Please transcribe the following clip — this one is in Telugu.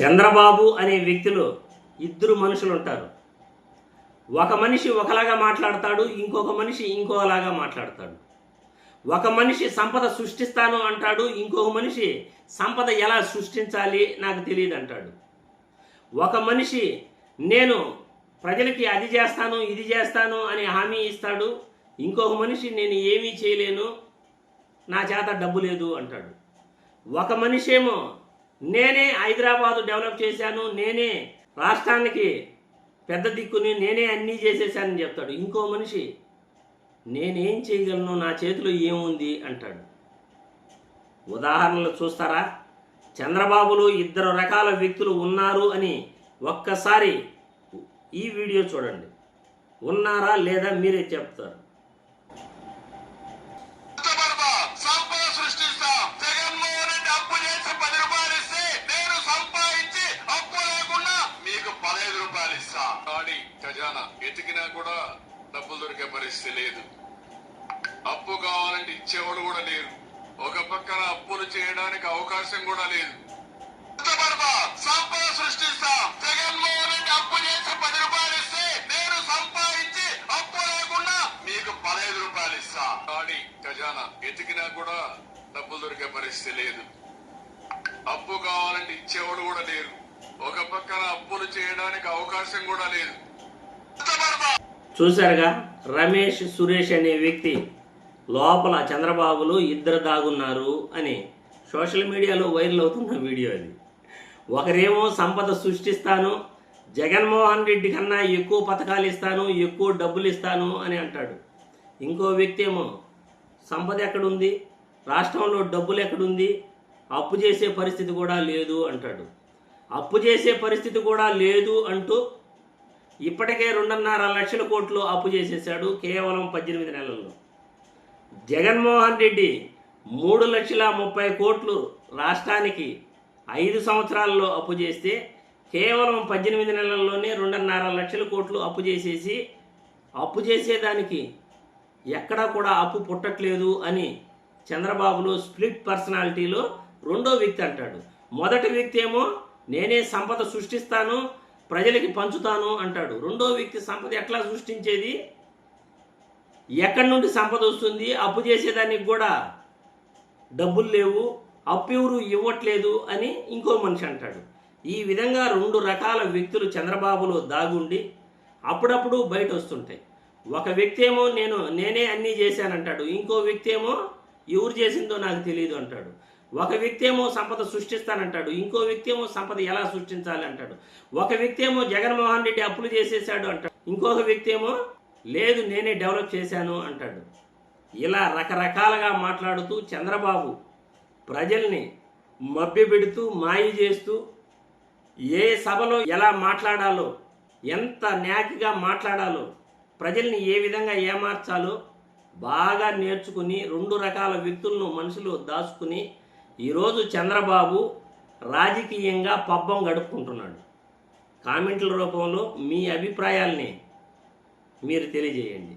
చంద్రబాబు అనే వ్యక్తిలో ఇద్దరు మనుషులు ఉంటారు. ఒక మనిషి ఒకలాగా మాట్లాడతాడు ఇంకొక మనిషి ఇంకోలాగా మాట్లాడతాడు. ఒక మనిషి సంపద సృష్టిస్తాను అంటాడు ఇంకొక మనిషి సంపద ఎలా సృష్టించాలి నాకు తెలియదు అంటాడు. ఒక మనిషి నేను ప్రజలకి అది చేస్తాను ఇది చేస్తాను అని హామీ ఇస్తాడు ఇంకొక మనిషి నేను ఏమీ చేయలేను నా చేత డబ్బు లేదు అంటాడు. ఒక మనిషి ఏమో నేనే హైదరాబాదు డెవలప్ చేశాను నేనే రాష్ట్రానికి పెద్ద దిక్కుని నేనే అన్నీ చేసేసానని చెప్తాడు. ఇంకో మనిషి నేనేం చేయగలను? నా చేతిలో ఏముంది? అంటాడు. ఉదాహరణలు చూస్తారా? చంద్రబాబులో ఇద్దరు రకాల వ్యక్తులు ఉన్నారు అని ఒక్కసారి ఈ వీడియో చూడండి. ఉన్నారా లేదా మీరే చెప్తారు. ఖజానా ఎతికినా కూడా డబ్బులు దొరికే పరిస్థితి లేదు. అప్పు కావాలంటే ఇచ్చేవాడు కూడా లేరు. ఒక పక్కన అప్పులు చేయడానికి అవకాశం కూడా లేదు. సంపద సృష్టిస్తాం. జగన్మోహన్ రెడ్డి అప్పు చేసి పది రూపాయలు ఇస్తే నేను సంపాదించి అప్పు లేకుండా మీకు పదహైదు రూపాయలు ఇస్తా. కానీ ఖజానా ఎతికినా కూడా డబ్బులు దొరికే పరిస్థితి లేదు. అప్పు కావాలంటే ఇచ్చేవాడు కూడా లేరు. ఒక పక్కన అప్పులు చేయడానికి అవకాశం కూడా లేదు. చూశారుగా రమేష్ సురేష్ అనే వ్యక్తి లోపల చంద్రబాబులు ఇద్దరు దాగున్నారు అని. సోషల్ మీడియాలో వైరల్ అవుతున్న వీడియో అది ఒకరేమో సంపద సృష్టిస్తాను జగన్మోహన్ రెడ్డి కన్నా ఎక్కువ పథకాలు ఇస్తాను ఎక్కువ డబ్బులు ఇస్తాను అని అంటాడు. ఇంకో వ్యక్తి ఏమో సంపద ఎక్కడుంది? రాష్ట్రంలో డబ్బులు ఎక్కడుంది? అప్పు చేసే పరిస్థితి కూడా లేదు అంటాడు. అప్పు చేసే పరిస్థితి కూడా లేదు అంటూ ఇప్పటికే రెండున్నర లక్షల కోట్లు అప్పు చేసేసాడు కేవలం పద్దెనిమిది నెలల్లో. జగన్మోహన్ రెడ్డి మూడు లక్షల ముప్పై కోట్లు రాష్ట్రానికి ఐదు సంవత్సరాల్లో అప్పు చేస్తే కేవలం పద్దెనిమిది నెలల్లోనే రెండున్నర లక్షల కోట్లు అప్పు చేసేసి అప్పు చేసేదానికి ఎక్కడా కూడా అప్పు పుట్టట్లేదు అని చంద్రబాబులో స్ప్లిట్ పర్సనాలిటీలో రెండో వ్యక్తి అంటాడు. మొదటి వ్యక్తి ఏమో నేనే సంపద సృష్టిస్తాను ప్రజలకి పంచుతాను అంటాడు. రెండో వ్యక్తి సంపద ఎట్లా సృష్టించేది? ఎక్కడి నుండి సంపద వస్తుంది? అప్పు చేసేదానికి కూడా డబ్బులు లేవు అప్పు ఎవరు ఇవ్వట్లేదు అని ఇంకో మనిషి అంటాడు. ఈ విధంగా రెండు రకాల వ్యక్తులు చంద్రబాబులో దాగుండి అప్పుడప్పుడు బయట వస్తుంటాయి ఒక వ్యక్తి ఏమో నేను నేనే అన్నీ చేశానంటాడు. ఇంకో వ్యక్తి ఏమో ఎవరు చేసిందో నాకు తెలియదు అంటాడు. ఒక వ్యక్తి ఏమో సంపద సృష్టిస్తానంటాడు ఇంకో వ్యక్తి ఏమో సంపద ఎలా సృష్టించాలి అంటాడు. ఒక వ్యక్తి ఏమో జగన్మోహన్ రెడ్డి అప్పులు చేసేసాడు అంటాడు. ఇంకొక వ్యక్తి ఏమో లేదు నేనే డెవలప్ చేశాను అంటాడు. ఇలా రకరకాలుగా మాట్లాడుతూ చంద్రబాబు ప్రజల్ని మభ్యపెడుతూ మాయ చేస్తూ ఏ సభలో ఎలా మాట్లాడాలో ఎంత న్యాకిగా మాట్లాడాలో ప్రజల్ని ఏ విధంగా ఏమార్చాలో బాగా నేర్చుకుని రెండు రకాల వ్యక్తులను మనసులో దాచుకుని ఈరోజు చంద్రబాబు రాజకీయంగా పబ్బం గడుపుకుంటున్నాడు. కామెంట్ల రూపంలో మీ అభిప్రాయాల్ని మీరు తెలియజేయండి.